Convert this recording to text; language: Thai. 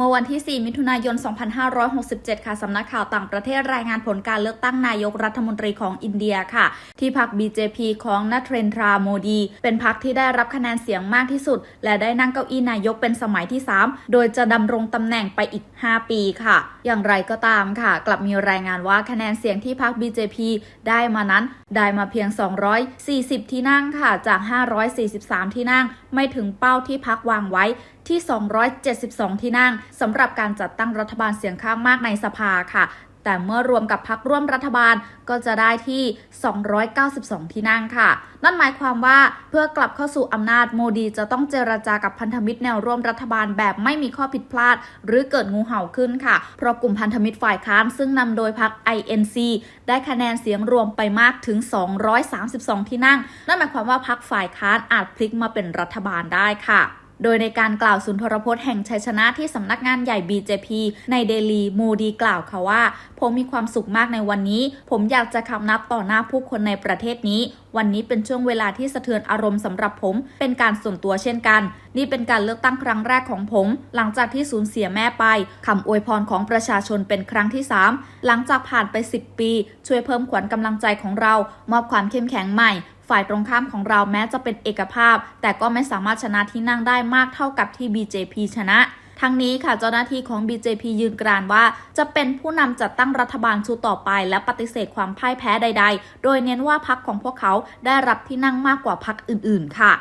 มื่อวันที่ 4 มิถุนายน 2567 ค่ะสำนักข่าวต่างประเทศรายงานผลการเลือกตั้งนายกรัฐมนตรีของอินเดียค่ะ ที่พรรค BJP ของนัทเรนทราโมดี เป็นพรรคที่ได้รับคะแนนเสียงมากที่สุด และได้นั่งเก้าอี้นายกเป็นสมัยที่ 3 โดยจะดำรงตำแหน่งไปอีก 5 ปีค่ะ อย่างไรก็ตามค่ะ กลับมีรายงานว่าคะแนนเสียงที่พรรค BJP ได้มานั้นได้มาเพียง 240 ที่นั่งค่ะจาก 543 ที่นั่งไม่ถึงเป้าที่พรรควางไว้ ที่ 272 ที่นั่งสำหรับการจัดตั้งรัฐบาลเสียงข้างมากในสภาค่ะแต่เมื่อรวมกับพรรคร่วมรัฐบาลก็จะได้ที่ 292 ที่นั่งค่ะ นั่นหมายความว่าเพื่อกลับเข้าสู่อำนาจโมดีจะต้องเจรจากับพันธมิตรแนวร่วมรัฐบาลแบบไม่มีข้อผิดพลาด หรือเกิดงูเห่าขึ้นค่ะ เพราะกลุ่มพันธมิตรฝ่ายค้านซึ่งนำโดยพรรค INC ได้คะแนนเสียงรวมไปมากถึง 232 ที่นั่ง นั่นหมายความว่าพรรคฝ่ายค้านอาจพลิกมาเป็นรัฐบาลได้ค่ะ โดยในการกล่าวสุนทรพจน์แห่งชัยชนะที่สำนักงานใหญ่ BJP ในเดลีมูดีกล่าวค่ะว่า ผมมีความสุขมากในวันนี้ ผมอยากจะคำนับต่อหน้าผู้คนในประเทศนี้ วันนี้เป็นช่วงเวลาที่สะเทือนอารมณ์สำหรับผม เป็นการส่วนตัวเช่นกัน นี่เป็นการเลือกตั้งครั้งแรกของผม หลังจากที่สูญเสียแม่ไปคำอวยพรของประชาชนเป็นครั้งที่ 3 หลังจากผ่านไป 10 ปี ช่วยเพิ่มขวัญกำลังใจของเรา มอบความเข้มแข็งใหม่ ฝ่ายตรงข้ามของเราแม้จะเป็นเอกภาพ แต่ก็ไม่สามารถชนะที่นั่งได้มากเท่ากับที่ BJP ชนะทั้งนี้ค่ะเจ้าหน้าที่ของ BJP ยืนกรานว่า จะเป็นผู้นำจัดตั้งรัฐบาลชุดต่อไป และปฏิเสธความพ่ายแพ้ใด ๆ โดยเน้นว่าพรรคของพวกเขาได้รับที่นั่งมากกว่าพรรคอื่น ๆ ค่ะ